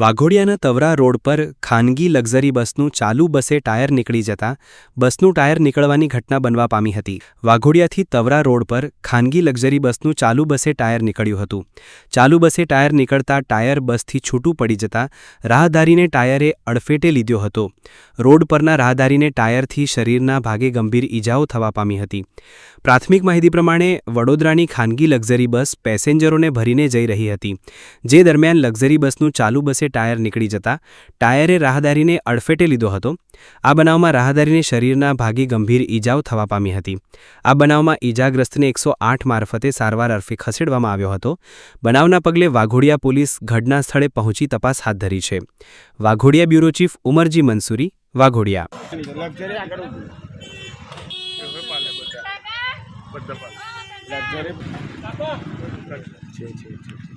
વાઘોડિયાના Tavra road પર ખાનગી luxury બસનું ચાલુ બસે ટાયર નીકળી જતાં બસનું ટાયર નીકળવાની ઘટના બનવા પામી હતી. વાઘોડિયાથી તવરા રોડ પર ખાનગી લક્ઝરી બસનું ચાલુ બસે ટાયર નીકળ્યું હતું. ચાલુ બસે ટાયર નીકળતા ટાયર બસથી છૂટું પડી જતાં રાહદારીને ટાયરે અડફેટે લીધો હતો. રોડ પરના રાહદારીને ટાયરથી શરીરના ભાગે ગંભીર ઈજાઓ થવા પામી હતી. પ્રાથમિક માહિતી પ્રમાણે વડોદરાની ખાનગી લક્ઝરી બસ પેસેન્જરોને ભરીને જઈ રહી હતી. જે દરમિયાન લક્ઝરી બસનું ચાલુ બસે ટાયર નીકળી જતા, ટાયરે રાહદારીને અડફેટે લીધો હતો. આ બનાવમાં રાહદારીને શરીરના ભાગે ગંભીર ઈજાઓ થવા પામી હતી. આ બનાવમાં ઈજાગ્રસ્તને એકસો મારફતે સારવાર અર્ફે ખસેડવામાં આવ્યો હતો. બનાવના પગલે વાઘોડિયા પોલીસ ઘટના સ્થળે પહોંચી તપાસ હાથ ધરી છે. Waghodia bureau chief Umarji Mansuri, Waghodia. Luxury છે છે છે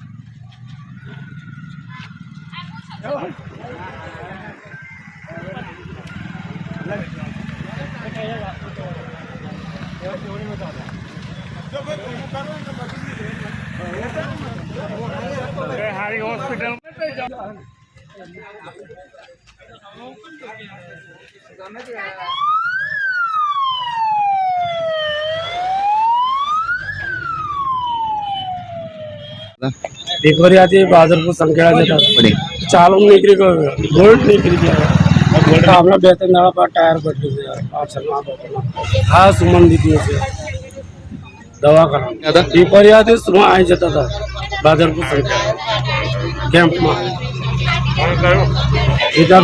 હારી હોસ્પિટલ ढिकोरी आती है बहादुरपुर संखेड़ा जाता चालू निकली गोल्ड निकली हमने बेहतर नाला पर टायर बदली से हाँ सुमन दीदी से दवा करा ढिकोरी सुबह आई जाता था। बहादुरपुर संकेला कैंप में। इधर